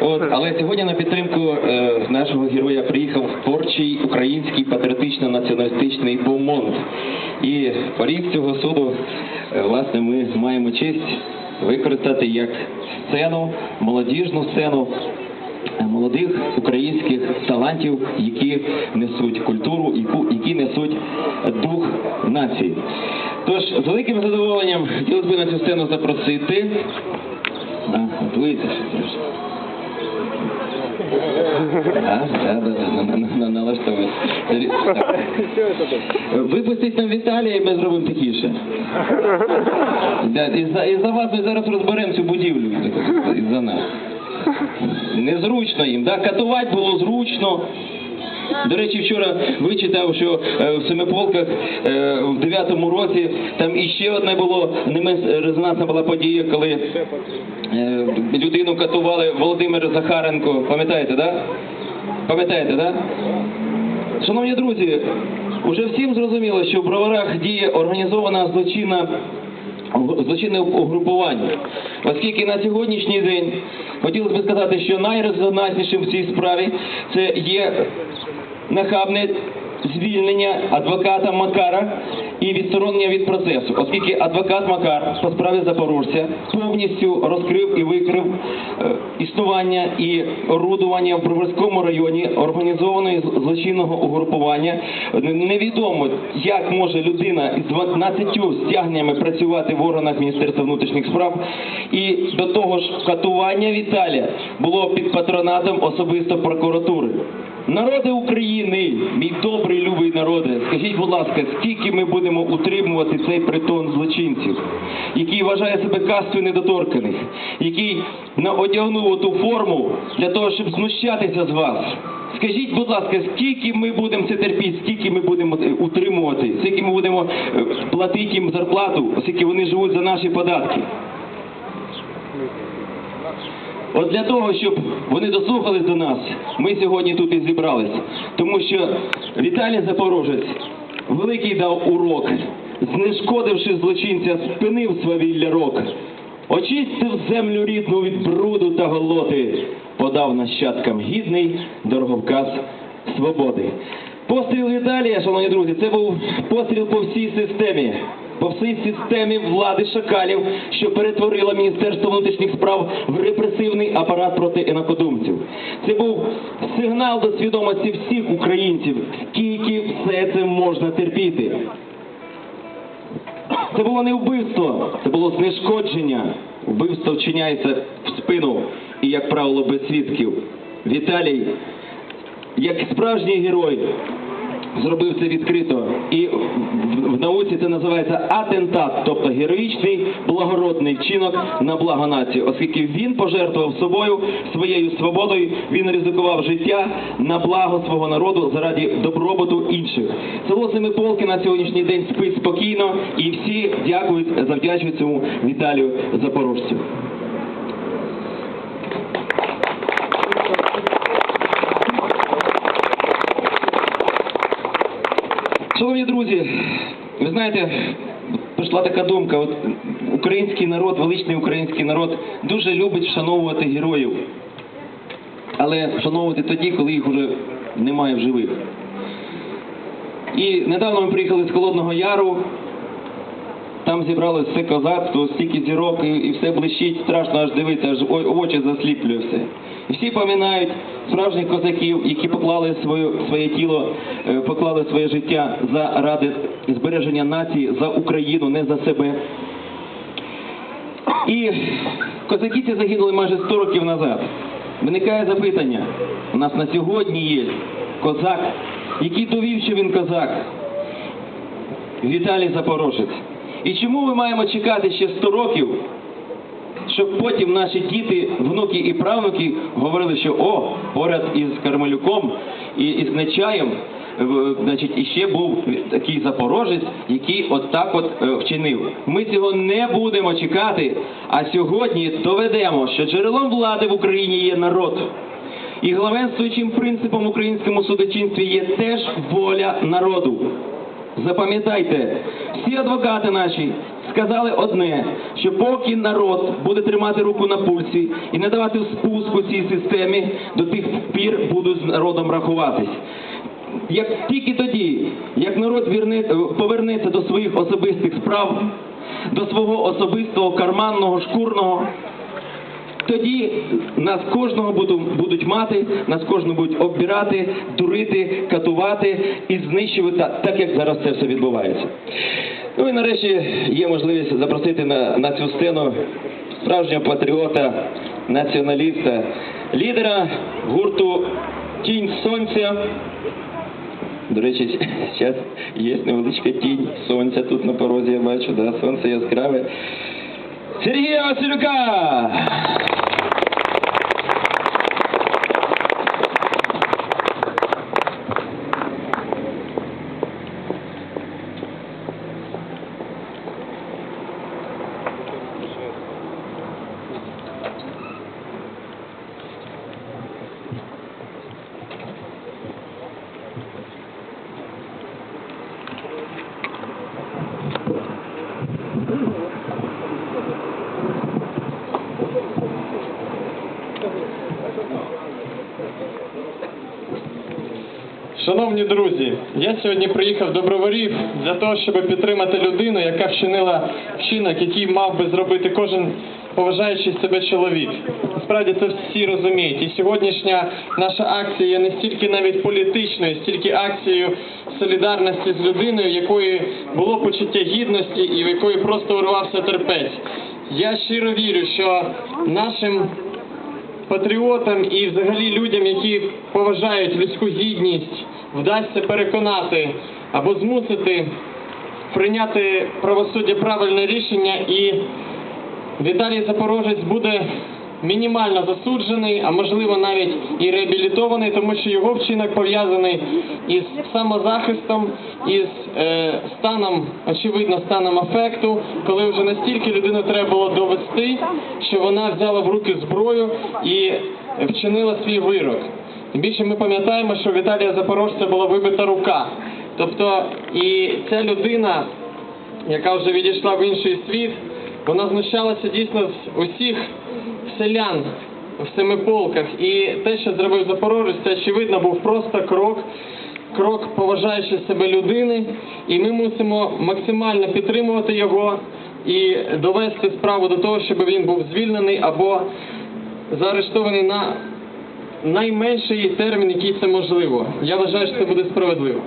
От, але сьогодні на підтримку е, нашого героя приїхав творчий український патріотично-націоналістичний бомонд. І поріг цього суду, е, власне, ми маємо честь використати як сцену, молодіжну сцену е, молодих українських талантів, які несуть культуру, які несуть дух нації. Тож, з великим задоволенням хотілося б на цю сцену запросити. Налаштовує. Так. Випустіть нам Віталія, і ми зробимо тихіше. І за, і за вас ми зараз розберемо цю будівлю. І за нас. Незручно їм, да? катувати було зручно. До речі, вчора вичитав, що е, в Семиполках е, в 9-му році там іще одне було не менш резонансна була подія, коли е, людину катували Володимир Захаренко. Пам'ятаєте, да? Пам'ятаєте, да? Шановні друзі, уже всім зрозуміло, що в броварах діє організована злочинна злочинне угрупування. Оскільки на сьогоднішній день хотілося б сказати, що найрезонанснішим в цій справі це є нахабне звільнення адвоката Макара і відсторонення від процесу, оскільки адвокат Макар по справі запорожця повністю розкрив і викрив е, існування і орудування в Броварському районі організованої злочинного угрупування. Невідомо, як може людина із 12 стягненнями працювати в органах Міністерства внутрішніх справ. І до того ж, катування Віталія було під патронатом особисто прокуратури. Народи України, мій добрий любий народе, скажіть, будь ласка, скільки ми будемо утримувати цей притон злочинців, який вважає себе кастою недоторканих, який на- одягнув ту форму для того, щоб знущатися з вас. Скажіть, будь ласка, скільки ми будемо це терпіти, скільки ми будемо е, утримувати, скільки ми будемо е, платити їм зарплату, оскільки вони живуть за наші податки. От для того, щоб вони дослухались до нас, ми сьогодні тут і зібрались. Тому що Віталій Запорожець великий дав урок, знешкодивши злочинця, спинив свавілля рок, очистив землю рідну від бруду та голоти, подав нащадкам гідний дороговказ свободи. Постріл Віталія, шановні друзі, це був постріл по всій системі, по всій системі влади шакалів, що перетворила Міністерство внутрішніх справ в репресивний апарат проти інакодумців. Це був сигнал до свідомості всіх українців, скільки все це можна терпіти. Це було не вбивство, це було знешкодження. Вбивство вчиняється в спину і, як правило, без свідків. Віталій як справжній герой зробив це відкрито. І в, науці це називається атентат, тобто героїчний благородний вчинок на благо нації, оскільки він пожертвував собою своєю свободою, він ризикував життя на благо свого народу заради добробуту інших. Село Семиполки на сьогоднішній день спить спокійно, і всі дякують, завдячують цьому Віталію Запорожцю. Шановні друзі, ви знаєте, прийшла така думка, от український народ, величний український народ дуже любить вшановувати героїв. Але вшановувати тоді, коли їх вже немає в живих. І недавно ми приїхали з Холодного Яру, там зібралось все козацтво, стільки зірок, і, і все блищить, страшно аж дивитися, аж очі засліплює все. Всі пам'ятають справжніх козаків, які поклали своє, своє тіло, е, поклали своє життя заради збереження нації, за Україну, не за себе. І козаки ці загинули майже 100 років назад. Виникає запитання. У нас на сьогодні є козак, який довів, що він козак. Віталій Запорожець. І чому ми маємо чекати ще 100 років, щоб потім наші діти, внуки і правнуки говорили, що о, поряд із Кармелюком і із Нечаєм, значить, іще був такий запорожець, який от так от е, вчинив. Ми цього не будемо чекати, а сьогодні доведемо, що джерелом влади в Україні є народ. І главенствуючим принципом українському судочинстві є теж воля народу. Запам'ятайте, всі адвокати наші сказали одне, що поки народ буде тримати руку на пульсі і не давати спуску цій системі, до тих пір будуть з народом рахуватись. Як тільки тоді, як народ вірне, е, повернеться до своїх особистих справ, до свого особистого карманного, шкурного, тоді нас кожного будуть мати, нас кожного будуть оббирати, дурити, катувати і знищувати, так як зараз це все відбувається. Ну і нарешті є можливість запросити на, на цю сцену справжнього патріота, націоналіста, лідера гурту Тінь Сонця. До речі, зараз є невеличка тінь сонця тут на порозі, я бачу, да, сонце яскраве. Сергія Василюка! Шановні друзі, я сьогодні приїхав до Броварів для того, щоб підтримати людину, яка вчинила вчинок, який мав би зробити кожен поважаючий себе чоловік. Насправді це всі розуміють. І сьогоднішня наша акція є не стільки навіть політичною, стільки акцією солідарності з людиною, якої було почуття гідності і в якої просто урвався терпець. Я щиро вірю, що нашим патріотам і взагалі людям, які поважають людську гідність, вдасться переконати або змусити прийняти правосуддя правильне рішення і Віталій Запорожець буде мінімально засуджений, а можливо навіть і реабілітований, тому що його вчинок пов'язаний із самозахистом, із е, станом, очевидно, станом афекту, коли вже настільки людину треба було довести, що вона взяла в руки зброю і вчинила свій вирок. Тим більше ми пам'ятаємо, що Віталія Запорожця була вибита рука. Тобто і ця людина яка вже відійшла в інший світ, вона знущалася дійсно з усіх селян в семиполках. І те, що зробив Запорожець, це очевидно був просто крок, крок поважаючи себе людини. І ми мусимо максимально підтримувати його і довести справу до того, щоб він був звільнений або заарештований на найменший термін, який це можливо. Я вважаю, що це буде справедливо.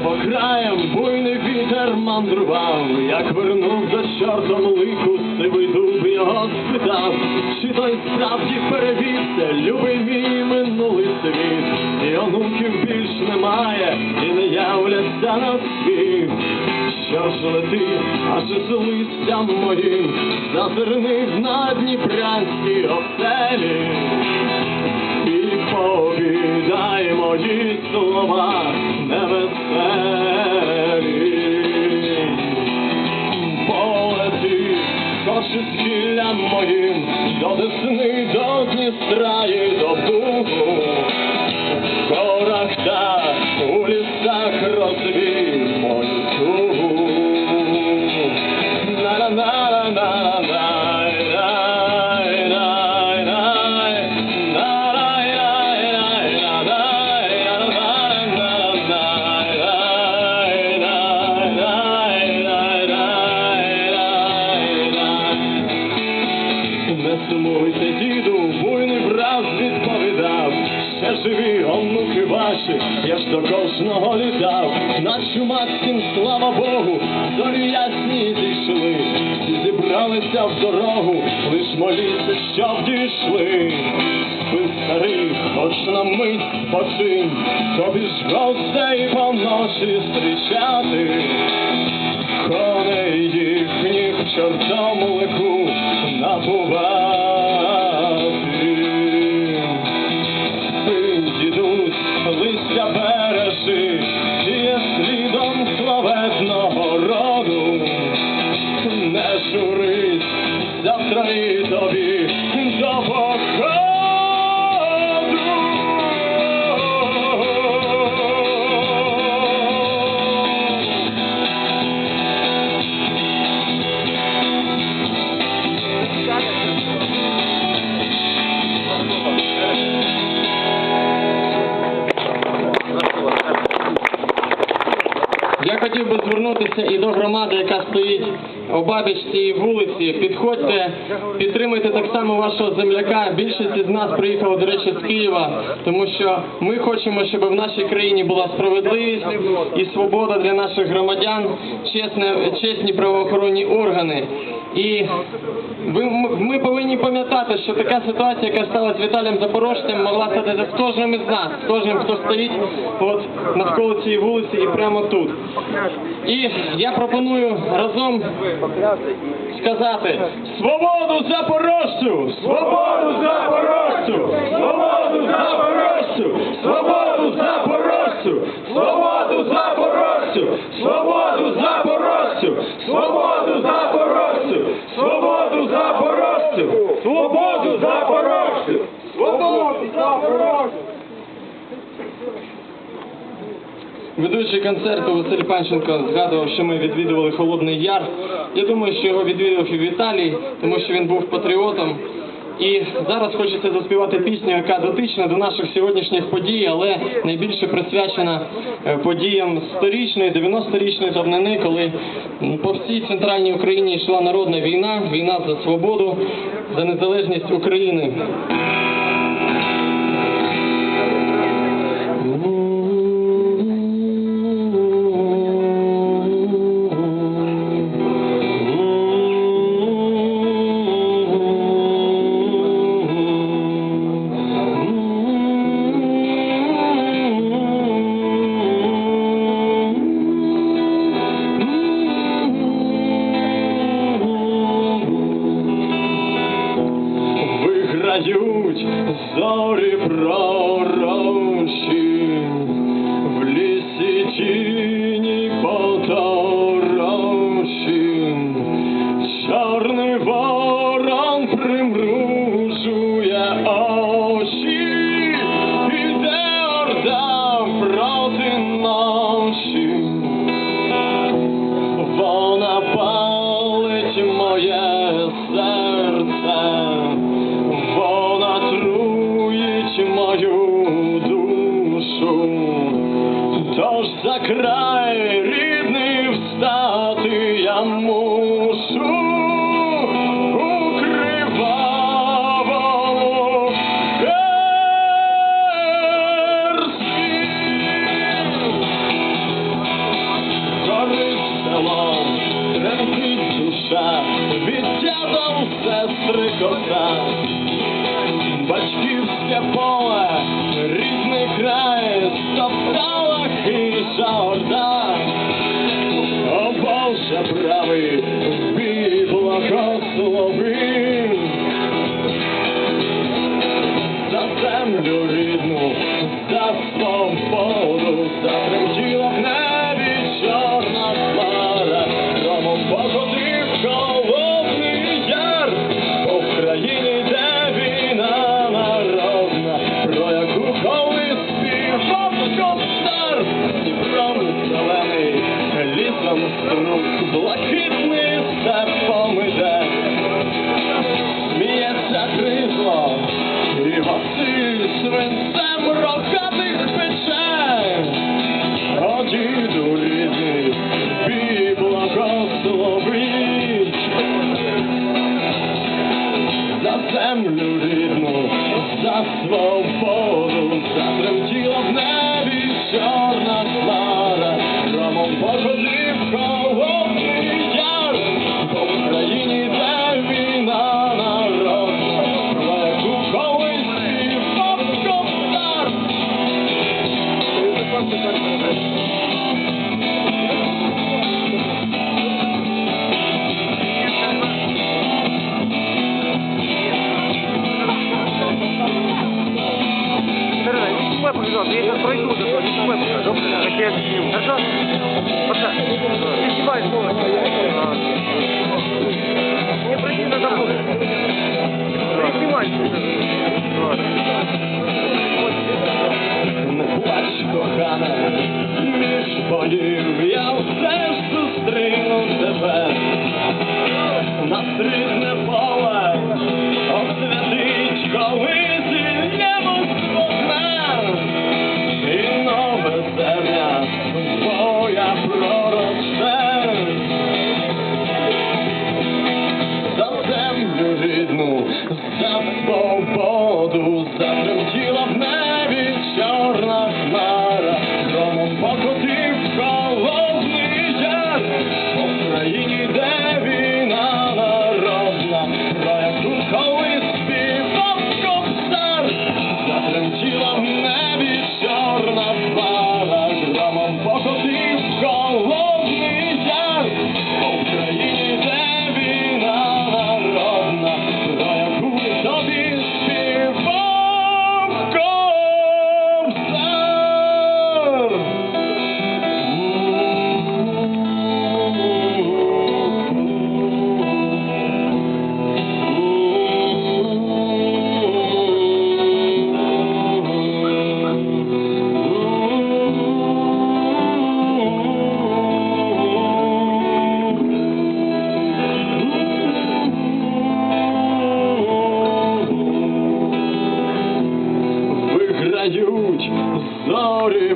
Вільним небокраєм буйний вітер мандрував, як вернув за чортом лику, сивий дуб його спитав, чи той справді перевівся, любий мій минулий світ, і онуків більш немає, і не являться на світ. Що ж лети, аж з листям моїм, зазирни на дніпрянські оселі. І повідай мої слова невеселі. До кожного літав, на чумацьким, слава Богу, зорі ясні зійшли, всі зібралися в дорогу, лиш моліться, щоб дійшли. Ви старий, хоч на мить спочинь, тобі ж гостей поночі зустрічати. Коней їхніх в чортому лику напувати. Хотів би звернутися і до громади, яка стоїть обабіч цієї вулиці. Підходьте, підтримуйте так само вашого земляка. Більшість із нас приїхала, до речі, з Києва, тому що ми хочемо, щоб в нашій країні була справедливість і свобода для наших громадян, чесне, чесні правоохоронні органи. І ви, ми повинні пам'ятати, що така ситуація, яка сталася з Віталієм Запорожцем, могла статися з кожним із нас, з кожним, хто стоїть от навколо цієї вулиці і прямо тут. І я пропоную разом сказати Свободу Запорожцю! Свободу Запорожцю! Свободу Запорожцю! Свободу Запорожцю! Свободу Запорожцю! Свободу Запорожцю! Свободу Запорожцю! Свободу Запорожцю! Свободу Запорожцю! Свободу Запорожцю! Ведучий концерту Василь Панченко згадував, що ми відвідували Холодний Яр. Я думаю, що його відвідав і Віталій, тому що він був патріотом. І зараз хочеться заспівати пісню, яка дотична до наших сьогоднішніх подій, але найбільше присвячена е, подіям сторічної, 90-річної давнини, коли по всій центральній Україні йшла народна війна, війна за свободу, за незалежність України. who will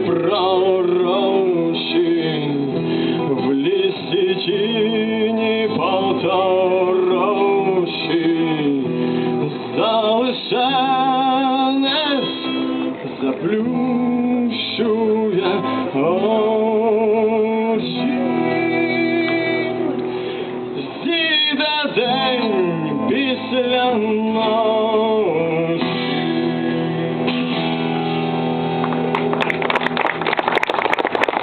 пророщи в лісі тіні полта.